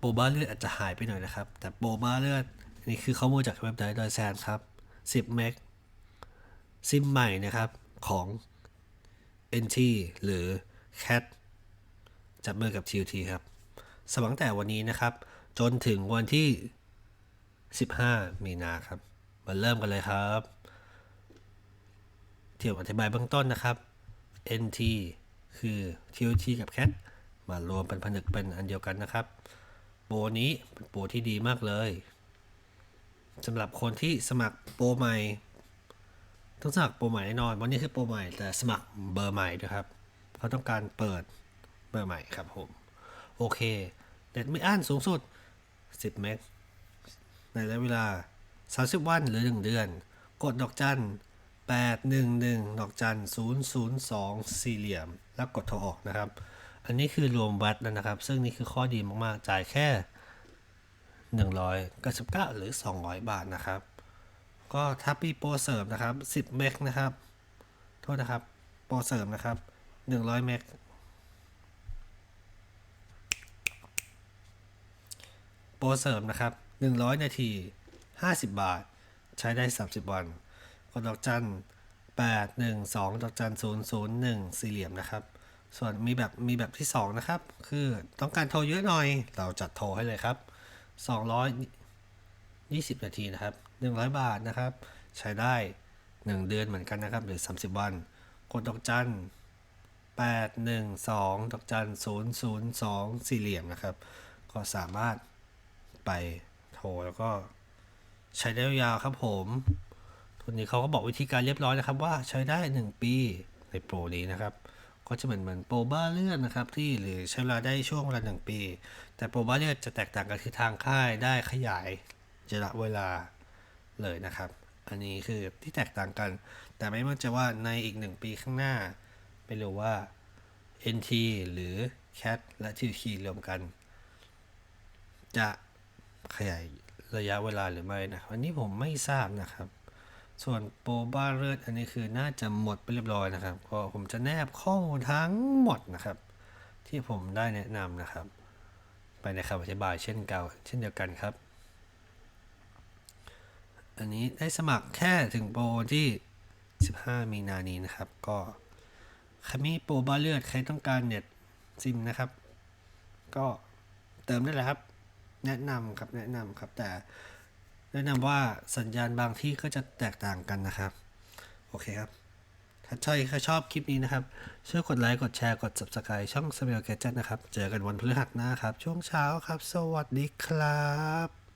โปรบ้าเลือดอาจจะหายไปหน่อยนะครับ แต่โปรบ้าเลือดนี่คือข้อมูลจากเว็บไซต์ดอยแซนครับ 10 เมกซิมใหม่นะครับของ NT หรือ CAT จับมือกับ TUT ครับสำหรับตั้งแต่วันนี้นะครับ จนถึงวันที่ 15 มีนาครับ มาเริ่มกันเลยครับเที่ยวอธิบายเบื้องต้นนะครับ NT คือ TUT กับ CAT มารวมเป็นผนึกเป็นอันเดียวกันนะครับ โปรนี้เป็นโปรที่ดีมากเลยสำหรับคนที่สมัครโปรใหม่ ต้องสมัครโปรใหม่แน่นอนวันนี้คือโปรใหม่แต่สมัครเบอร์ใหม่ด้วยครับเขาต้องการเปิดเบอร์ใหม่ครับผมโอเคเน็ตไม่อั้นสูงสุด 10 เมกในระยะเวลา 30 วันหรือ 1 เดือน กดดอกจัน 811 ดอกจัน 002 สี่เหลี่ยม แล้วกดโทรออกนะครับ อันนี้คือรวมวัดแล้วนะครับ ซึ่งนี่คือข้อดีมากๆ จ่ายแค่ 199 หรือ 200 บาทนะครับ ก็ถ้าปีโปรเสริมนะครับ 10 เมกนะครับ โทษนะครับ โปรเสริมนะครับ 100 เมกโปรเสริมนะครับ 100 นาที 50 บาท ใช้ได้ 30 วันกดดอกจัน812ดอกจัน001 สี่เหลี่ยมนะครับ ส่วนมีแบบมีแบบที่ 2 นะครับ คือต้องการโทรเยอะหน่อย เราจัดโทรให้เลยครับ 220 นาทีนะครับ 100 บาทนะครับ ใช้ได้ 1 เดือนเหมือนกันนะครับ หรือ 30 วัน กดดอกจัน 812 ดอกจัน 002 สี่เหลี่ยมนะครับ ก็สามารถไปโทรแล้วก็ใช้ได้ยาวครับผมทุนนี้เขาก็บอกวิธีการเรียบร้อยนะครับว่าใช้ได้ 1 ปีในโปรนี้นะครับ ก็จะเหมือนเหมือนโปรบ้าเลือดนะครับที่หรือใช้เวลาได้ช่วงเวลาหนึ่งปี แต่โปรบ้าเลือดจะแตกต่างกันคือทางค่ายได้ขยายระยะเวลาเลยนะครับ อันนี้คือที่แตกต่างกัน แต่ไม่มั่นใจว่าในอีกหนึ่งปีข้างหน้า ไม่รู้ว่า NT หรือ CAT และ TT รวมกัน จะขยายระยะเวลาหรือไม่นะอันนี้ผมไม่ทราบนะครับ ส่วนโปรบ้าเลือดอันนี้คือน่าจะหมดไปเรียบร้อยนะครับก็ผมจะแนบข้อมูลทั้งหมดนะครับ ที่ผมได้แนะนำนะครับ ไปในคำอธิบายเช่นเก่าเช่นเดียวกันครับ อันนี้ได้สมัครแค่ถึงโปรที่ 15 มีนานี้นะครับ ก็ใครมีโปรบ้าเลือดใครต้องการเน็ตซิมนะครับ ก็เติมได้เลยครับ แนะนำครับแนะนำครับแต่ แนะนำว่าสัญญาณบางที่ก็จะแตกต่างกันนะครับ โอเคครับ ถ้าชอบถ้าชอบคลิปนี้นะครับ ช่วยกดไลค์ กดแชร์ กด subscribe ช่อง s m i l Gadget นะครับ เจอกันวันพฤหัสหน้าครับ ช่วงเช้าครับ สวัสดีครับ